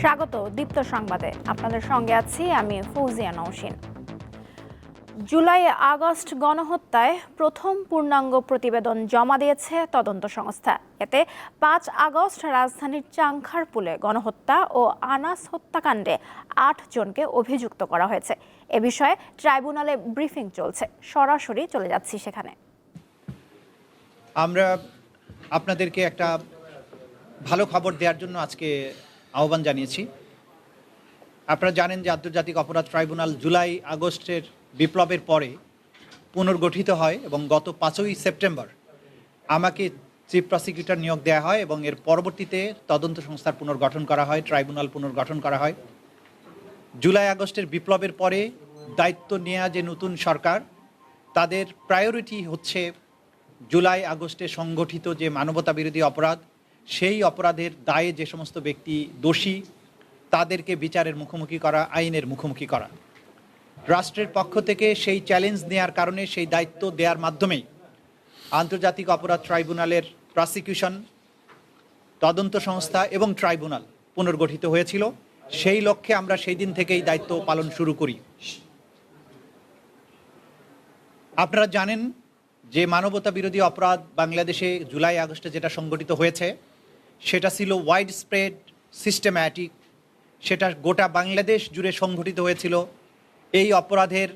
স্বাগত দীপ্ত সংবাদে। আপনাদের সঙ্গে আছি আমি ফৌজিয়া নৌসিন। জুলাই আগস্ট গণহত্যায় প্রথম পূর্ণাঙ্গ প্রতিবেদন জমা দিয়েছে তদন্ত সংস্থা। এতে পাঁচ আগস্ট রাজধানীর চাংখারপুলে গণহত্যা ও আনাস হত্যাকাণ্ডে আট জনকে অভিযুক্ত করা হয়েছে। এ বিষয়ে ট্রাইব্যুনালে ব্রিফিং চলছে। সরাসরি চলে যাচ্ছি সেখানে। আমরা আপনাদেরকে একটা ভালো খবর দেওয়ার জন্য আজকে আহ্বান জানিয়েছি। আপনারা জানেন যে আন্তর্জাতিক অপরাধ ট্রাইব্যুনাল জুলাই আগস্টের বিপ্লবের পরে পুনর্গঠিত হয় এবং গত পাঁচই সেপ্টেম্বর আমাকে চিফ প্রসিকিউটর নিয়োগ দেওয়া হয় এবং এর পরবর্তীতে তদন্ত সংস্থার পুনর্গঠন করা হয়, ট্রাইব্যুনাল পুনর্গঠন করা হয়। জুলাই আগস্টের বিপ্লবের পরে দায়িত্ব নেওয়া যে নতুন সরকার, তাদের প্রায়োরিটি হচ্ছে জুলাই আগস্টে সংগঠিত যে মানবতা বিরোধী অপরাধ সেই অপরাধের দায়ে যে সমস্ত ব্যক্তি দোষী, তাদেরকে বিচারের মুখোমুখি করা, আইনের মুখোমুখি করা। রাষ্ট্রের পক্ষ থেকে সেই চ্যালেঞ্জ নেওয়ার কারণে, সেই দায়িত্ব দেওয়ার মাধ্যমেই আন্তর্জাতিক অপরাধ ট্রাইব্যুনালের প্রসিকিউশন তদন্ত সংস্থা এবং ট্রাইব্যুনাল পুনর্গঠিত হয়েছিল। সেই লক্ষ্যে আমরা সেই দিন থেকেই দায়িত্ব পালন শুরু করি। আপনারা জানেন যে মানবতা বিরোধী অপরাধ বাংলাদেশে জুলাই আগস্টে যেটা সংগঠিত হয়েছে সেটা ছিল ওয়াইড স্প্রেড সিস্টেম্যাটিক সেটা গোটা বাংলাদেশ জুড়ে সংঘটিত হয়েছিল। এই অপরাধের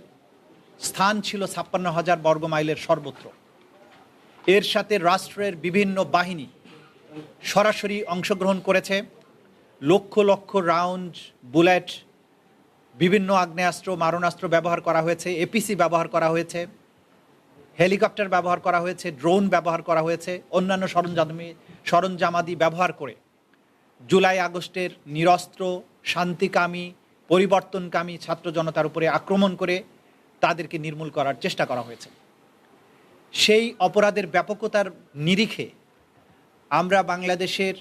স্থান ছিল ছাপ্পান্ন হাজার বর্গ মাইলের সর্বত্র। এর সাথে রাষ্ট্রের বিভিন্ন বাহিনী সরাসরি অংশগ্রহণ করেছে। লক্ষ লক্ষ রাউন্ড বুলেট, বিভিন্ন আগ্নেয়াস্ত্র, মারণাস্ত্র ব্যবহার করা হয়েছে, এপিসি ব্যবহার করা হয়েছে। হেলিকপ্টার ব্যবহার করা হয়েছে, ড্রোন ব্যবহার করা হয়েছে, অন্যান্য সরঞ্জামী, সরঞ্জামাদি ব্যবহার করে। জুলাই আগস্টের নিরস্ত্র, শান্তিকামী, পরিবর্তনকামী ছাত্র জনতার উপরে আক্রমণ করে তাদেরকে নির্মূল করার চেষ্টা করা হয়েছে। সেই অপরাধের ব্যাপকতার নিরিখে আমরা বাংলাদেশের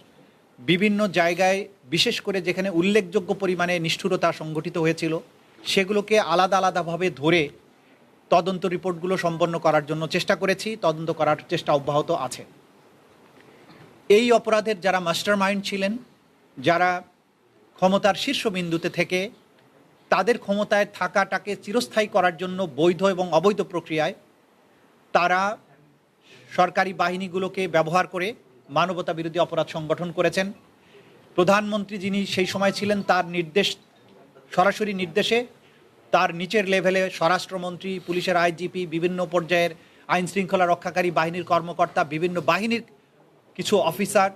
বিভিন্ন জায়গায়, বিশেষ করে যেখানে উল্লেখযোগ্য পরিমাণে নিষ্ঠুরতা সংঘটিত হয়েছিল, সেগুলোকে আলাদা আলাদাভাবে ধরে তদন্ত রিপোর্টগুলো সম্পন্ন করার জন্য চেষ্টা করেছি, তদন্ত করার চেষ্টা অব্যাহত আছে। এই অপরাধের যারা মাস্টার মাইন্ড ছিলেন, যারা ক্ষমতার শীর্ষবিন্দুতে থেকে, তাদের ক্ষমতায় থাকাটাকে চিরস্থায়ী করার জন্য বৈধ এবং অবৈধ প্রক্রিয়ায় তারা সরকারি বাহিনীগুলোকে ব্যবহার করে মানবতা বিরোধী অপরাধ সংগঠন করেছেন। প্রধানমন্ত্রী যিনি সেই সময় ছিলেন, তার নির্দেশ, সরাসরি নির্দেশে তার নিচের লেভেলে স্বরাষ্ট্রমন্ত্রী, পুলিশের আইজিপি, বিভিন্ন পর্যায়ের আইন শৃঙ্খলা রক্ষাকারী বাহিনীর কর্মকর্তা, বিভিন্ন বাহিনীর কিছু অফিসার,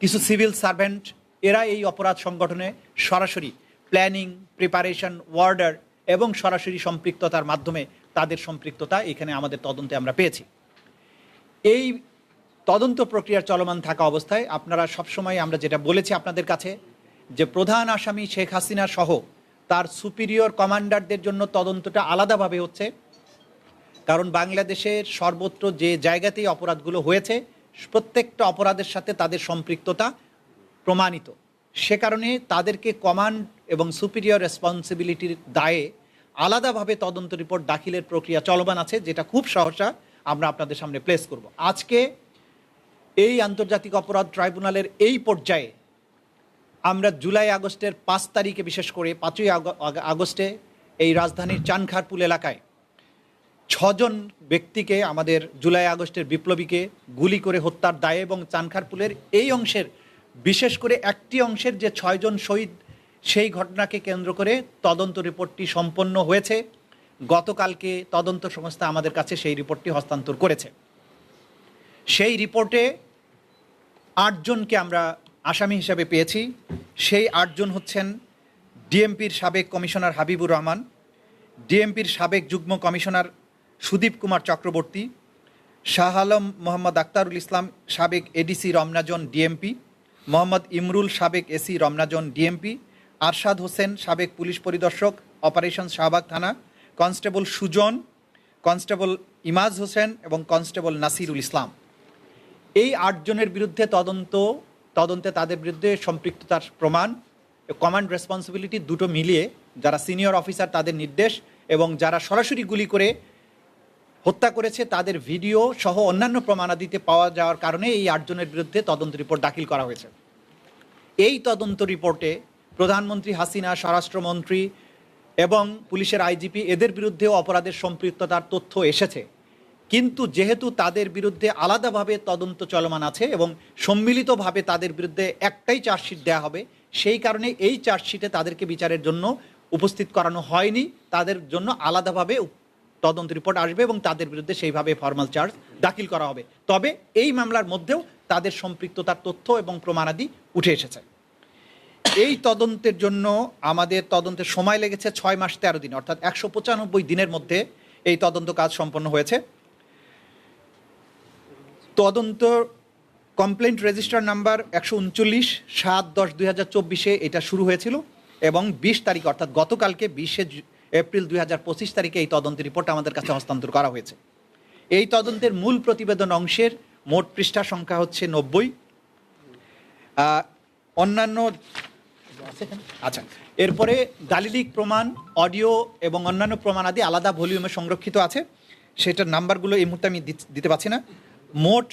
কিছু সিভিল সার্ভেন্ট, এরা এই অপরাধ সংগঠনে সরাসরি প্ল্যানিং, প্রিপারেশন, ওয়ার্ডার এবং সরাসরি সম্পৃক্ততার মাধ্যমে তাদের সম্পৃক্ততা এখানে আমাদের তদন্তে আমরা পেয়েছি। এই তদন্ত প্রক্রিয়া চলমান থাকা অবস্থায় আপনারা সবসময় আমরা যেটা বলেছি আপনাদের কাছে, যে প্রধান আসামি শেখ হাসিনা সহ তার সুপিরিয়র কমান্ডারদের জন্য তদন্তটা আলাদাভাবে হচ্ছে। কারণ বাংলাদেশের সর্বত্র যে জায়গাতেই অপরাধগুলো হয়েছে, প্রত্যেকটা অপরাধের সাথে তাদের সম্পৃক্ততা প্রমাণিত। সে কারণে তাদেরকে কমান্ড এবং সুপিরিয়র রেসপন্সিবিলিটির দায়ে আলাদাভাবে তদন্ত রিপোর্ট দাখিলের প্রক্রিয়া চলমান আছে, যেটা খুব সহসা আমরা আপনাদের সামনে প্লেস করব। আজকে এই আন্তর্জাতিক অপরাধ ট্রাইব্যুনালের এই পর্যায়ে আমরা জুলাই আগস্টের পাঁচ তারিখে, বিশেষ করে পাঁচই আগ- আগ- আগস্টে এই রাজধানীর চানখারপুল এলাকায় ছজন ব্যক্তিকে আমাদের জুলাই আগস্টের বিপ্লবীকে গুলি করে হত্যার দায়ে এবং চানখারপুলের এই অংশের, বিশেষ করে একটি অংশের যে ছয়জন শহীদ, সেই ঘটনাকে কেন্দ্র করে তদন্ত রিপোর্টটি সম্পন্ন হয়েছে। গতকালকে তদন্ত সংস্থা আমাদের কাছে সেই রিপোর্টটি হস্তান্তর করেছে। সেই রিপোর্টে আটজনকে আমরা আসামি হিসাবে পেয়েছি। সেই আটজন হচ্ছেন ডিএমপির সাবেক কমিশনার হাবিবুর রহমান, ডিএমপির সাবেক যুগ্ম কমিশনার সুদীপ কুমার চক্রবর্তী, শাহ আলম মোহাম্মদ আক্তারুল ইসলাম সাবেক এডিসি রমনাজন ডিএমপি, মোহাম্মদ ইমরুল সাবেক এসি রমনাজন ডিএমপি, আরশাদ হোসেন সাবেক পুলিশ পরিদর্শক, অপারেশন শাহবাগ থানা, কনস্টেবল সুজন, কনস্টেবল ইমাজ হোসেন এবং কনস্টেবল নাসিরুল ইসলাম। এই আটজনের বিরুদ্ধে তদন্ত তদন্তে তাদের বিরুদ্ধে সম্পৃক্ততার প্রমাণ কমান্ড রেসপন্সিবিলিটি দুটো মিলিয়ে যারা সিনিয়র অফিসার তাদের নির্দেশ এবং যারা সরাসরি গুলি করে হত্যা করেছে তাদের ভিডিও সহ অন্যান্য প্রমাণাদিতে পাওয়া যাওয়ার কারণে এই আটজনের বিরুদ্ধে তদন্ত রিপোর্ট দাখিল করা হয়েছে। এই তদন্ত রিপোর্টে প্রধানমন্ত্রী হাসিনা, স্বরাষ্ট্রমন্ত্রী এবং পুলিশের আইজিপি এদের বিরুদ্ধেও অপরাধের সম্পৃক্ততার তথ্য এসেছে। কিন্তু যেহেতু তাদের বিরুদ্ধে আলাদাভাবে তদন্ত চলমান আছে এবং সম্মিলিতভাবে তাদের বিরুদ্ধে একটাই চার্জশিট দেওয়া হবে, সেই কারণে এই চার্জশিটে তাদেরকে বিচারের জন্য উপস্থিত করানো হয়নি। তাদের জন্য আলাদাভাবে তদন্ত রিপোর্ট আসবে এবং তাদের বিরুদ্ধে সেইভাবে ফর্মাল চার্জ দাখিল করা হবে। তবে এই মামলার মধ্যেও তাদের সম্পৃক্ততার তথ্য এবং প্রমাণাদি উঠে এসেছে। এই তদন্তের জন্য আমাদের তদন্তের সময় লেগেছে ছয় মাস তেরো দিন, অর্থাৎ একশো পঁচানব্বই দিনের মধ্যে এই তদন্ত কাজ সম্পন্ন হয়েছে। তদন্ত কমপ্লেন্ট রেজিস্টার নাম্বার একশো উনচল্লিশ, সাত দশ দুই হাজার চব্বিশে এটা শুরু হয়েছিল এবং বিশ তারিখ, অর্থাৎ গতকালকে বিশে এপ্রিল দুই হাজার পঁচিশ তারিখে এই তদন্ত রিপোর্ট আমাদের কাছে হস্তান্তর করা হয়েছে। এই তদন্তের মূল প্রতিবেদন অংশের মোট পৃষ্ঠা সংখ্যা হচ্ছে নব্বই। অন্যান্য আচ্ছা এরপরে দালিলিক প্রমাণ, অডিও এবং অন্যান্য প্রমাণ আদি আলাদা ভলিউমে সংরক্ষিত আছে। সেটার নাম্বারগুলো এই মুহূর্তে আমি দিত- দিতে পারছি না। মোট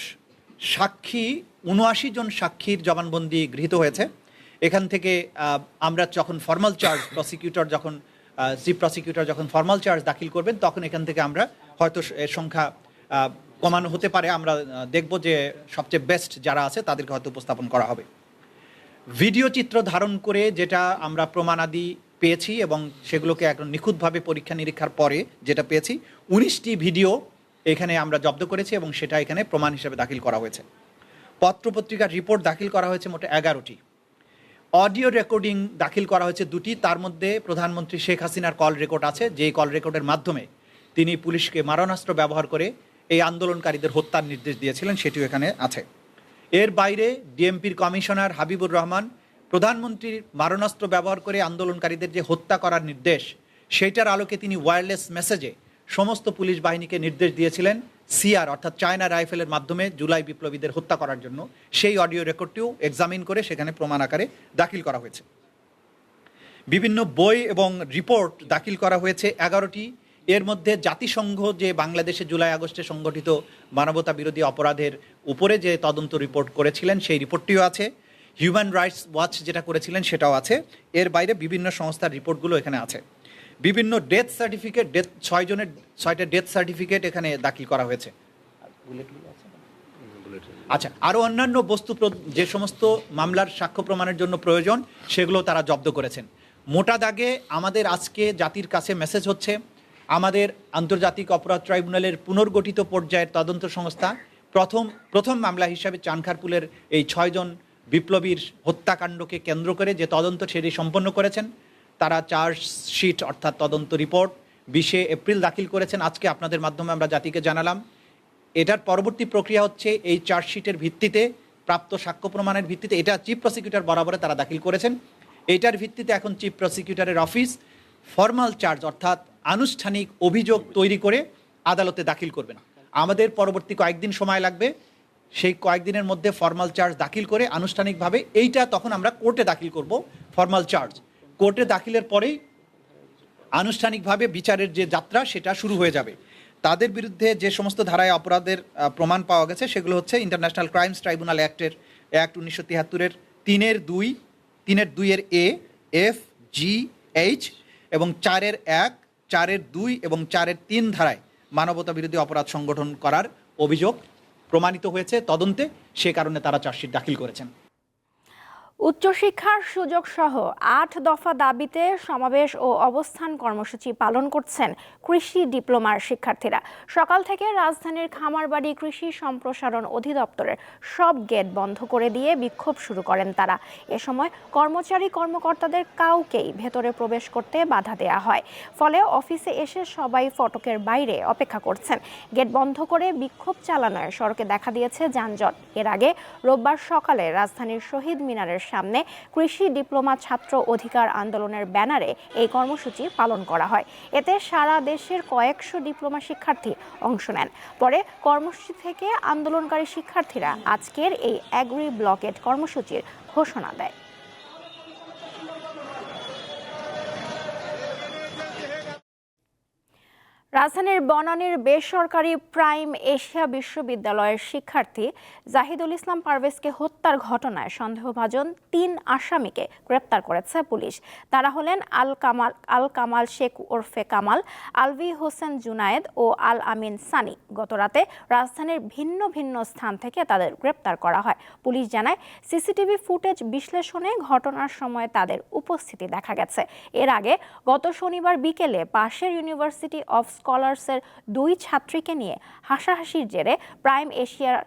সাক্ষী, উনআশি জন সাক্ষীর জবানবন্দি গৃহীত হয়েছে। এখান থেকে আমরা যখন ফর্মাল চার্জ প্রসিকিউটর যখন চিফ প্রসিকিউটর যখন ফর্মাল চার্জ দাখিল করবেন, তখন এখান থেকে আমরা হয়তো এর সংখ্যা কমানো হতে পারে। আমরা দেখব যে সবচেয়ে বেস্ট যারা আছে, তাদেরকে হয়তো উপস্থাপন করা হবে। ভিডিও চিত্র ধারণ করে যেটা আমরা প্রমাণাদি পেয়েছি এবং সেগুলোকে একদম নিখুঁতভাবে পরীক্ষা নিরীক্ষার পরে যেটা পেয়েছি, উনিশটি ভিডিও এখানে আমরা জব্দ করেছি এবং সেটা এখানে প্রমাণ হিসেবে দাখিল করা হয়েছে। পত্রপত্রিকার রিপোর্ট দাখিল করা হয়েছে মোট এগারোটি। অডিও রেকর্ডিং দাখিল করা হয়েছে দুটি, তার মধ্যে প্রধানমন্ত্রী শেখ হাসিনার কল রেকর্ড আছে, যেই কল রেকর্ডের মাধ্যমে তিনি পুলিশকে মারণাস্ত্র ব্যবহার করে এই আন্দোলনকারীদের হত্যার নির্দেশ দিয়েছিলেন, সেটিও এখানে আছে। এর বাইরে ডিএমপির কমিশনার হাবিবুর রহমান প্রধানমন্ত্রীর মারণাস্ত্র ব্যবহার করে আন্দোলনকারীদের যে হত্যা করার নির্দেশ সেইটার আলোকে তিনি ওয়্যারলেস মেসেজে সমস্ত পুলিশ বাহিনীকে নির্দেশ দিয়েছিলেন সিআর, অর্থাৎ চায়না রাইফেলের মাধ্যমে জুলাই বিপ্লবীদের হত্যা করার জন্য। সেই অডিও রেকর্ডটিও এক্সামিন করে সেখানে প্রমাণ আকারে দাখিল করা হয়েছে। বিভিন্ন বই এবং রিপোর্ট দাখিল করা হয়েছে এগারোটি। এর মধ্যে জাতিসংঘ যে বাংলাদেশে জুলাই আগস্টে সংগঠিত মানবতা বিরোধী অপরাধের উপরে যে তদন্ত রিপোর্ট করেছিলেন, সেই রিপোর্টটিও আছে। হিউম্যান রাইটস ওয়াচ যেটা করেছিলেন সেটাও আছে। এর বাইরে বিভিন্ন সংস্থার রিপোর্টগুলো এখানে আছে। বিভিন্ন ডেথ সার্টিফিকেট ডেথ ছয় জনের ছয়টা ডেথ সার্টিফিকেট এখানে দাখিল করা হয়েছে। আচ্ছা আরও অন্যান্য বস্তু প্র- যে সমস্ত মামলার সাক্ষ্য প্রমাণের জন্য প্রয়োজন সেগুলো তারা জব্দ করেছেন। মোটা দাগে আমাদের আজকে জাতির কাছে মেসেজ হচ্ছে আমাদের আন্তর্জাতিক অপরাধ ট্রাইব্যুনালের পুনর্গঠিত পর্যায়ের তদন্ত সংস্থা প্রথম প্রথম মামলা হিসাবে চানখারপুলের এই ছয়জন বিপ্লবীর হত্যাকাণ্ডকে কেন্দ্র করে যে তদন্ত সেটি সম্পন্ন করেছেন। তারা চার্জশিট অর্থাৎ তদন্ত রিপোর্ট, বিশে এপ্রিল দাখিল করেছেন। আজকে আপনাদের মাধ্যমে আমরা জাতিকে জানালাম। এটার পরবর্তী প্রক্রিয়া হচ্ছে এই চার্জশিটের ভিত্তিতে, প্রাপ্ত সাক্ষ্য প্রমাণের ভিত্তিতে, এটা চিফ প্রসিকিউটর বরাবরে তারা দাখিল করেছেন। এইটার ভিত্তিতে এখন চিফ প্রসিকিউটরের অফিস, ফর্মাল চার্জ, অর্থাৎ আনুষ্ঠানিক অভিযোগ তৈরি করে আদালতে দাখিল করবেন। আমাদের পরবর্তী কয়েকদিন সময় লাগবে। সেই কয়েকদিনের মধ্যে ফর্মাল চার্জ দাখিল করে আনুষ্ঠানিকভাবে এইটা তখন আমরা কোর্টে দাখিল করব, ফর্মাল চার্জ। কোর্টে দাখিলের পরেই আনুষ্ঠানিকভাবে বিচারের যে যাত্রা, সেটা শুরু হয়ে যাবে। তাদের বিরুদ্ধে যে সমস্ত ধারায় অপরাধের প্রমাণ পাওয়া গেছে, সেগুলো হচ্ছে ইন্টারন্যাশনাল ক্রাইমস ট্রাইব্যুনাল অ্যাক্টের অ্যাক্ট উনিশশো তিয়াত্তরের তিনের দুই, তিনের দুইয়ের এ এফ জি এইচ এবং চারের এক, চারের দুই এবং চারের তিন ধারায় মানবতা বিরোধী অপরাধ সংগঠন করার অভিযোগ প্রমাণিত হয়েছে তদন্তে। সে কারণে তারা চার্জশিট দাখিল করেছেন। উচ্চশিক্ষার সুযোগ সহ আট দফা দাবিতে সমাবেশ ও অবস্থান কর্মসূচি পালন করছেন কৃষি ডিপ্লোমার শিক্ষার্থীরা। সকাল থেকে রাজধানীর খামারবাড়ি কৃষি সম্প্রসারণ অধিদপ্তরের সব গেট বন্ধ করে দিয়ে বিক্ষোভ শুরু করেন তারা। এ সময় কর্মচারী কর্মকর্তাদের কাউকেই ভেতরে প্রবেশ করতে বাধা দেয়া হয়। ফলে অফিসে এসে সবাই ফটকের বাইরে অপেক্ষা করছেন। গেট বন্ধ করে বিক্ষোভ চালানোয় সড়কে দেখা দিয়েছে যানজট। এর আগে রোববার সকালে রাজধানীর শহীদ মিনারের সামনে কৃষি ডিপ্লোমা ছাত্র অধিকার আন্দোলনের ব্যানারে এই কর্মসূচি পালন করা হয়। এতে সারা দেশের কয়েকশো ডিপ্লোমা শিক্ষার্থী অংশ নেন। পরে কর্মসূচি থেকে আন্দোলনকারী শিক্ষার্থীরা আজকের এই অ্যাগ্রি ব্লকেট কর্মসূচির ঘোষণা দেয়। রাজধানীর বনানীর বেসরকারি প্রাইম এশিয়া বিশ্ববিদ্যালয়ের শিক্ষার্থী জাহিদুল ইসলাম পারভেজকে হত্যার ঘটনায় সন্দেহভাজন তিন আসামিকে গ্রেপ্তার করেছে পুলিশ। তারা হলেন আল কামাল আল কামাল শেখ ওরফে কামাল, আলভি হোসেন জুনায়েদ ও আল আমিন সানি। গতরাতে রাজধানীর ভিন্ন ভিন্ন স্থান থেকে তাদের গ্রেপ্তার করা হয়। পুলিশ জানায়, সিসিটিভি ফুটেজ বিশ্লেষণে ঘটনার সময় তাদের উপস্থিতি দেখা গেছে। এর আগে গত শনিবার বিকেলে পাশের ইউনিভার্সিটি অফ স্কলার্সের দুই ছাত্রীকে নিয়ে হাসাহাসির জেরে প্রাইম এশিয়ার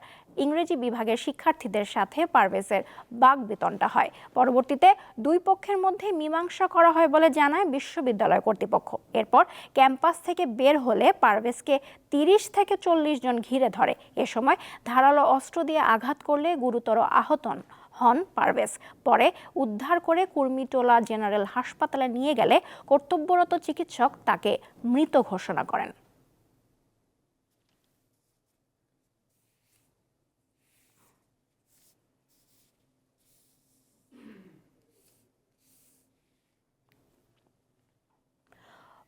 ইংরেজি বিভাগের শিক্ষার্থীদের সাথে পারভেজের বাগবিতণ্ডা হয়। পরবর্তীতে দুই পক্ষের মধ্যে মীমাংসা করা হয় বলে জানায় বিশ্ববিদ্যালয় কর্তৃপক্ষ। এরপর ক্যাম্পাস থেকে বের হলে পারভেজকে তিরিশ থেকে চল্লিশ জন ঘিরে ধরে। এ সময় ধারালো অস্ত্র দিয়ে আঘাত করলে গুরুতর আহত হন পারভেজ। পরে উদ্ধার করে কুর্মিটোলা জেনারেল হাসপাতালে নিয়ে গেলে কর্তব্যরত চিকিৎসক তাকে মৃত ঘোষণা করেন।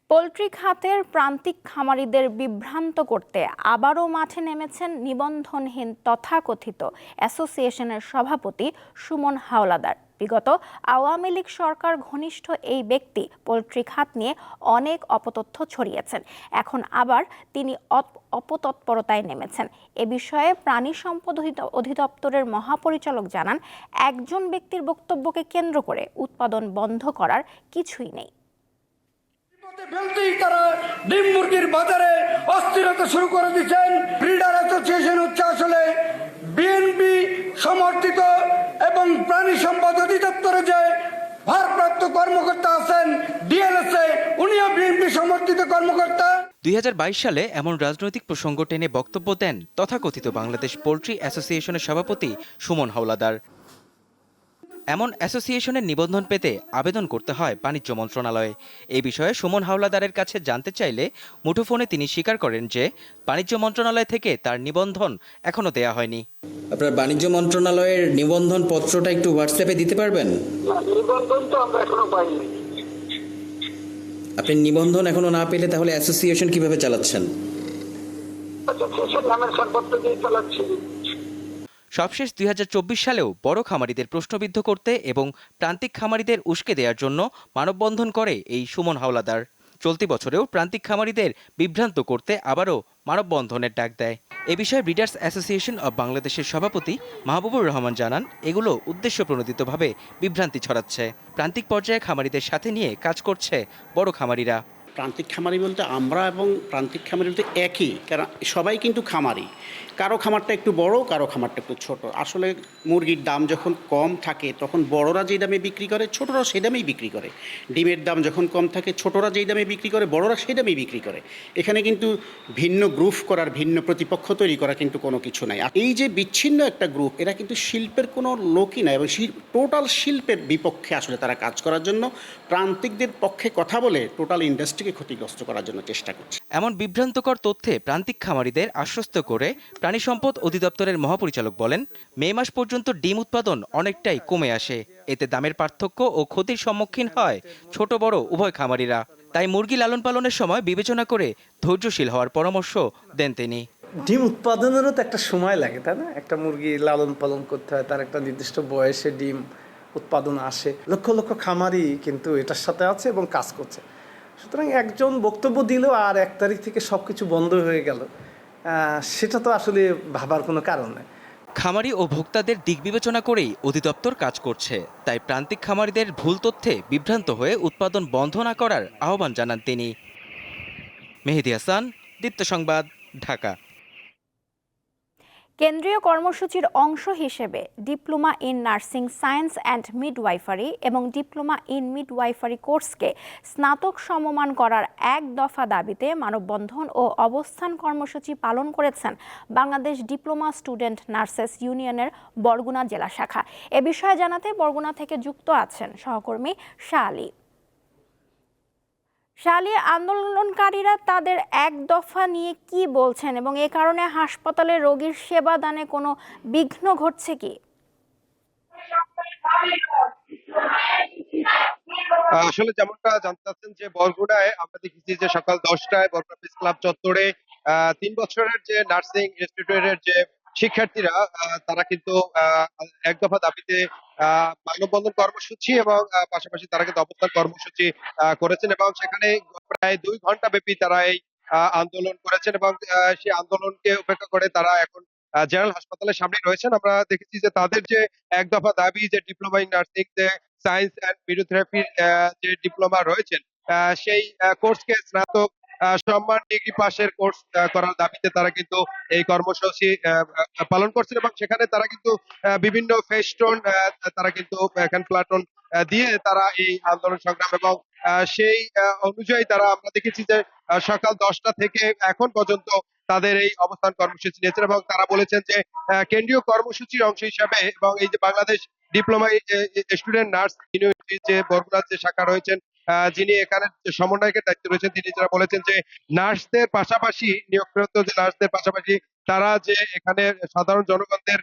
পোলট্রি খাতের প্রান্তিক খামারিদের বিভ্রান্ত করতে আবারও মাঠে নেমেছেন নিবন্ধনহীন তথাকথিত অ্যাসোসিয়েশনের সভাপতি সুমন হাওলাদার। বিগত আওয়ামী লীগ সরকার ঘনিষ্ঠ এই ব্যক্তি পোলট্রি খাত নিয়ে অনেক অপতথ্য ছড়িয়েছেন। এখন আবার তিনি অপ- অপতৎপরতায় নেমেছেন। এ বিষয়ে প্রাণী সম্পদ অধিদ- অধিদপ্তরের মহাপরিচালক জানান, একজন ব্যক্তির বক্তব্যকে কেন্দ্র করে উৎপাদন বন্ধ করার কিছুই নেই। ফেলতেই তারা ডিম মুরগির বাজারে অস্থিরতা শুরু করে দিচ্ছেন। ব্রিডার অ্যাসোসিয়েশন হচ্ছে আসলে বিএনপি সমর্থিত এবং প্রাণী সম্পদ অধিদপ্তরে যে ভারপ্রাপ্ত কর্মকর্তা আছেন ডিএলএসএ উনিও বিএনপি সমর্থিত কর্মকর্তা। দুই হাজার বাইশ সালে এমন রাজনৈতিক প্রসঙ্গ টেনে বক্তব্য দেন তথাকথিত বাংলাদেশ পোলট্রি অ্যাসোসিয়েশনের সভাপতি সুমন হাওলাদার। এমন অ্যাসোসিয়েশনের নিবন্ধন পেতে আবেদন করতে হয় বাণিজ্য মন্ত্রণালয়ে। এই বিষয়ে সুমন হাওলাদারের কাছে জানতে চাইলে মুঠোফোনে তিনি স্বীকার করেন যে বাণিজ্য মন্ত্রণালয় থেকে তার নিবন্ধন এখনও দেয়া হয়নি। আপনার বাণিজ্য মন্ত্রণালয়ের নিবন্ধন পত্রটা একটু হোয়াটসঅ্যাপে দিতে পারবেন? নিবন্ধন তো আমরা এখনও পাইনি। আপনি নিবন্ধন এখনও না পেলে তাহলে অ্যাসোসিয়েশন কীভাবে চালাচ্ছেন? অ্যাসোসিয়েশন নামের চালাচ্ছি। সবশেষ দুই হাজার চব্বিশ সালেও বড় খামারিদের প্রশ্নবিদ্ধ করতে এবং প্রান্তিক খামারিদের উস্কে দেওয়ার জন্য মানববন্ধন করে এই সুমন হাওলাদার। চলতি বছরেও প্রান্তিক খামারিদের বিভ্রান্ত করতে আবারও মানববন্ধনের ডাক দেয়। এ বিষয়ে ব্রিডার্স অ্যাসোসিয়েশন অব বাংলাদেশের সভাপতি মাহবুবুর রহমান জানান, এগুলো উদ্দেশ্য প্রণোদিতভাবে বিভ্রান্তি ছড়াচ্ছে। প্রান্তিক পর্যায়ে খামারিদের সাথে নিয়ে কাজ করছে বড় খামারিরা। প্রান্তিক খামারি বলতে আমরা এবং প্রান্তিক খামারি বলতে একই, কারণ সবাই কিন্তু খামারি। কারও খামারটা একটু বড়, কারও খামারটা একটু ছোট। আসলে মুরগির দাম যখন কম থাকে, তখন বড়রা যেই দামে বিক্রি করে, ছোটরা সেই দামেই বিক্রি করে। ডিমের দাম যখন কম থাকে, ছোটরা যেই দামে বিক্রি করে, বড়রা সেই দামেই বিক্রি করে। এখানে কিন্তু ভিন্ন গ্রুপ করার, ভিন্ন প্রতিপক্ষ তৈরি করা কিন্তু কোনো কিছু নাই। এই যে বিচ্ছিন্ন একটা গ্রুপ, এরা কিন্তু শিল্পের কোনো লোকই না এবং টোটাল শিল্পের বিপক্ষে আসলে তারা কাজ করার জন্য প্রান্তিকদের পক্ষে কথা বলে, টোটাল ইন্ডাস্ট্রিকে ক্ষতিগ্রস্ত করার জন্য চেষ্টা করছে। এমন বিভ্রান্তকর তথ্যে প্রান্তিক খামারিদের আশ্বস্ত করে প্রাণী সম্পদ অধিদপ্তরের মহাপরিচালক বলেন মে মাস পর্যন্ত ডিম উৎপাদন অনেকটাই কমে আসে। এতে দামের পার্থক্য ও ক্ষতির সম্মুখীন হয় ছোট বড় উভয় খামারিরা। তাই মুরগি লালন পালনের সময় বিবেচনা করে ধৈর্যশীল হওয়ার পরামর্শ দেন তিনি। ডিম উৎপাদনেরও তো একটা সময় লাগে তাই না? একটা মুরগি লালন পালন করতে হয় তার একটা নির্দিষ্ট বয়সে ডিম উৎপাদন আসে। লক্ষ লক্ষ খামারি কিন্তু এটার সাথে আছে এবং কাজ করছে। সুতরাং একজন বক্তব্য দিল আর এক তারিখ থেকে সব কিছু বন্ধ হয়ে গেল। সেটা তো আসলে ভাবার কোনো কারণ নেই। খামারি ও ভোক্তাদের দিক বিবেচনা করেই অধিদপ্তর কাজ করছে। তাই প্রান্তিক খামারিদের ভুল তথ্যে বিভ্রান্ত হয়ে উৎপাদন বন্ধ না করার আহ্বান জানান তিনি। মেহেদি হাসান, দীপ্ত সংবাদ, ঢাকা। কেন্দ্রীয় কর্মসূচির অংশ হিসেবে diploma in nursing science and midwifery এবং ডিপ্লোমা ইন মিডওয়াইফারি কোর্সকে স্নাতক সমমান করার এক দফা দাবিতে মানববন্ধন ও অবস্থান কর্মসূচি পালন করেছেন বাংলাদেশ ডিপ্লোমা স্টুডেন্ট নার্সেস ইউনিয়নের বরগুনা জেলা শাখা। এ বিষয়ে জানাতে বরগুনা থেকে যুক্ত আছেন সহকর্মী শাহ আলী। শালি, আন্দোলনকারীরা তাদের এক দফা নিয়ে কি বলছেন এবং এ কারণে হাসপাতালে রোগীর সেবা দানে কোনো বিঘ্ন ঘটছে কি? আসলে যেমনটা জানতে চাচ্ছেন যে বরগুনায় আমরা দেখেছি যে সকাল দশটায় বরগুনা প্রেস ক্লাব চত্বরে তিন বছরের যে নার্সিং ইনস্টিটিউটের যে শিক্ষার্থীরা তারা কিন্তু এক দফা দাবিতে মানববন্ধন কর্মসূচি এবং পাশাপাশি তারা কিন্তু অবস্থান কর্মসূচি করেছেন এবং সেখানে প্রায় দুই ঘণ্টা ব্যাপী তারা এই আন্দোলন করেছেন এবং সেই আন্দোলনকে উপেক্ষা করে তারা এখন জেনারেল হাসপাতালের সামনে রয়েছেন। আমরা দেখেছি যে তাদের যে এক দফা দাবি যে ডিপ্লোমা ইন নার্সিং, যে সায়েন্স অ্যান্ড ভিডিওথেরাপির যে ডিপ্লোমা রয়েছেন সেই কোর্সকে স্নাতক সম্মান ডিগ্রি পাশের কোর্স করার দাবিতে তারা কিন্তু এই কর্মসূচি পালন করছেন এবং সেখানে তারা কিন্তু বিভিন্ন ফেস্টন তারা কিন্তু প্লাটন দিয়ে তারা এই আন্দোলন সংগ্রাম এবং সেই অনুযায়ী তারা আমরা দেখেছি যে সকাল দশটা থেকে এখন পর্যন্ত তাদের এই অবস্থান কর্মসূচি নিয়েছেন এবং তারা বলেছেন যে কেন্দ্রীয় কর্মসূচির অংশ হিসাবে এবং এই যে Bangladesh diploma student nurse university যে বরগুনার যে শাখা রয়েছেন যিনি এখানে সমন্বয়কের দায়িত্বে রয়েছেন, তিনি যারা বলেছেন যে নার্সদের পাশাপাশি, নিয়োগপ্রাপ্ত যে নার্সদের পাশাপাশি তারা যে এখানে সাধারণ জনগণদের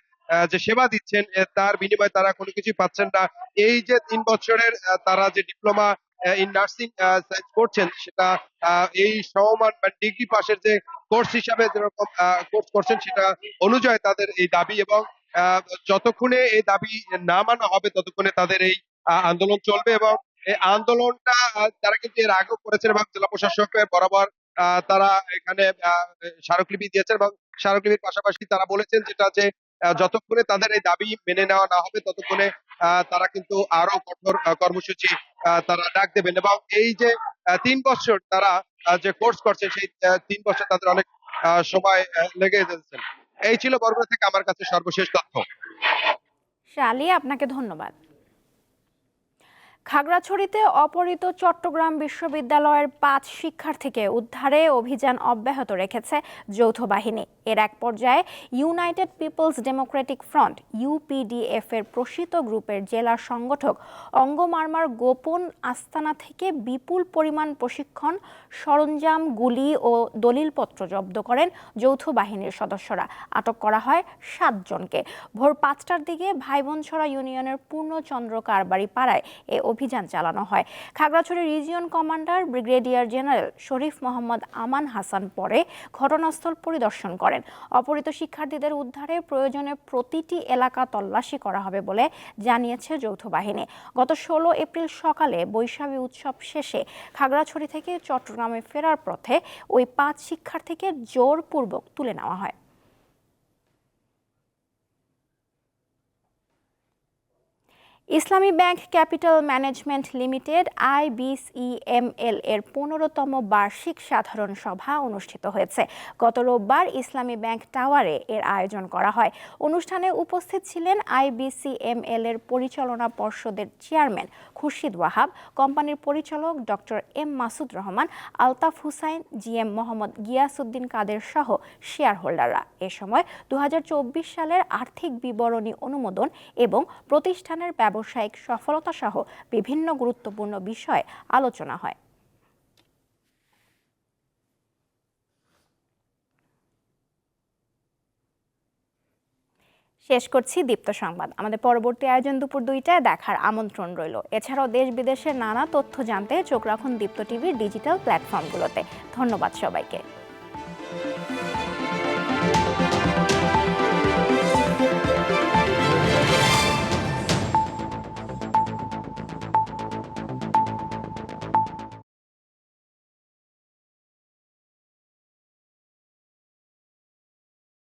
যে সেবা দিচ্ছেন তার বিনিময়ে তারা কোনো কিছু পাচ্ছেন না। এই যে তিন বছরের তারা যে ডিপ্লোমা ইন নার্সিং করছেন, সেটা এই সমমান মানে ডিগ্রি পাশের যে কোর্স হিসাবে যেরকম কোর্স করছেন, সেটা অনুযায়ী তাদের এই দাবি এবং যতক্ষণে এই দাবি না মানা হবে, ততক্ষণে তাদের এই আন্দোলন চলবে এবং এই আন্দোলনটা তারা কিন্তু এর আগেও করেছেন এবং জেলা প্রশাসকের বরাবর তারা এখানে স্মারকলিপি দিয়েছেন এবং স্মারকলিপির পাশাপাশি তারা বলেছেন যেটা যে যতক্ষণে তাদের এই দাবি মেনে নেওয়া না হবে, ততক্ষণে তারা কিন্তু আরও কঠোর কর্মসূচি তারা ডাক দেবেন এবং এই যে তিন বছর তারা যে কোর্স করছে সেই তিন বছর তাদের অনেক সময় লেগে এই ছিল বরগুনা থেকে আমার কাছে সর্বশেষ তথ্য। শালি, আপনাকে ধন্যবাদ। খাগড়াছড়িতে অপহৃত চট্টগ্রাম বিশ্ববিদ্যালয়ের পাঁচ শিক্ষার্থীকে উদ্ধারে অভিযান অব্যাহত রেখেছে যৌথ বাহিনী। এর এক পর্যায়ে united people's democratic front, UPDF এর প্রসিত গ্রুপের জেলা সংগঠক অঙ্গমার্মার গোপন আস্তানা থেকে বিপুল পরিমাণ প্রশিক্ষণ, সরঞ্জাম, গুলি ও দলিলপত্র জব্দ করেন যৌথ বাহিনীর সদস্যরা। আটক করা হয় সাতজনকে ভোর পাঁচটার দিকে ভাইবনছড়া ইউনিয়নের পূর্ণচন্দ্র কারবারি পাড়ায় এ অভিযান চালানো হয়। Khagrachari region commander brigadier general Sharif Mohammad Aman Hasan পরে ঘটনাস্থল পরিদর্শন করেন। অপহৃত শিক্ষার্থীদের উদ্ধারে প্রয়োজনে প্রতিটি এলাকা তল্লাশি করা হবে বলে জানিয়েছে যৌথ বাহিনী। গত ষোলো এপ্রিল সকালে বৈশাখী উৎসব শেষে খাগড়াছড়ি থেকে চট্টগ্রামে ফেরার পথে ওই পাঁচ শিক্ষার্থীকে জোরপূর্বক তুলে নেওয়া হয়। Islami bank capital management limited IBCML এর পনেরোতম বার্ষিক সাধারণ সভা অনুষ্ঠিত হয়েছে। গত রোববার ইসলামী ব্যাংক টাওয়ারে এর আয়োজন করা হয়। অনুষ্ঠানে উপস্থিত ছিলেন আইবিসিএমএল এর পরিচালনা পর্ষদের চেয়ারম্যান খুরশিদ ওয়াহাব, কোম্পানির পরিচালক doctor M Masud Rahman, Altaf Hussain GM Mohammad Giasuddin Kader সহ শেয়ার হোল্ডাররা এ সময় দু হাজার চব্বিশ সালের আর্থিক বিবরণী অনুমোদন এবং প্রতিষ্ঠানের ব্যবসায়িক সফলতা সহ বিভিন্ন গুরুত্বপূর্ণ বিষয়ে আলোচনা হয়। শেষ করছি দীপ্ত সংবাদ। আমাদের পরবর্তী আয়োজন দুপুর দুইটায় দেখার আমন্ত্রণ রইল। এছাড়াও দেশ বিদেশের নানা তথ্য জানতে চোখ রাখুন দীপ্ত টিভির ডিজিটাল প্ল্যাটফর্মগুলোতে। ধন্যবাদ সবাইকে।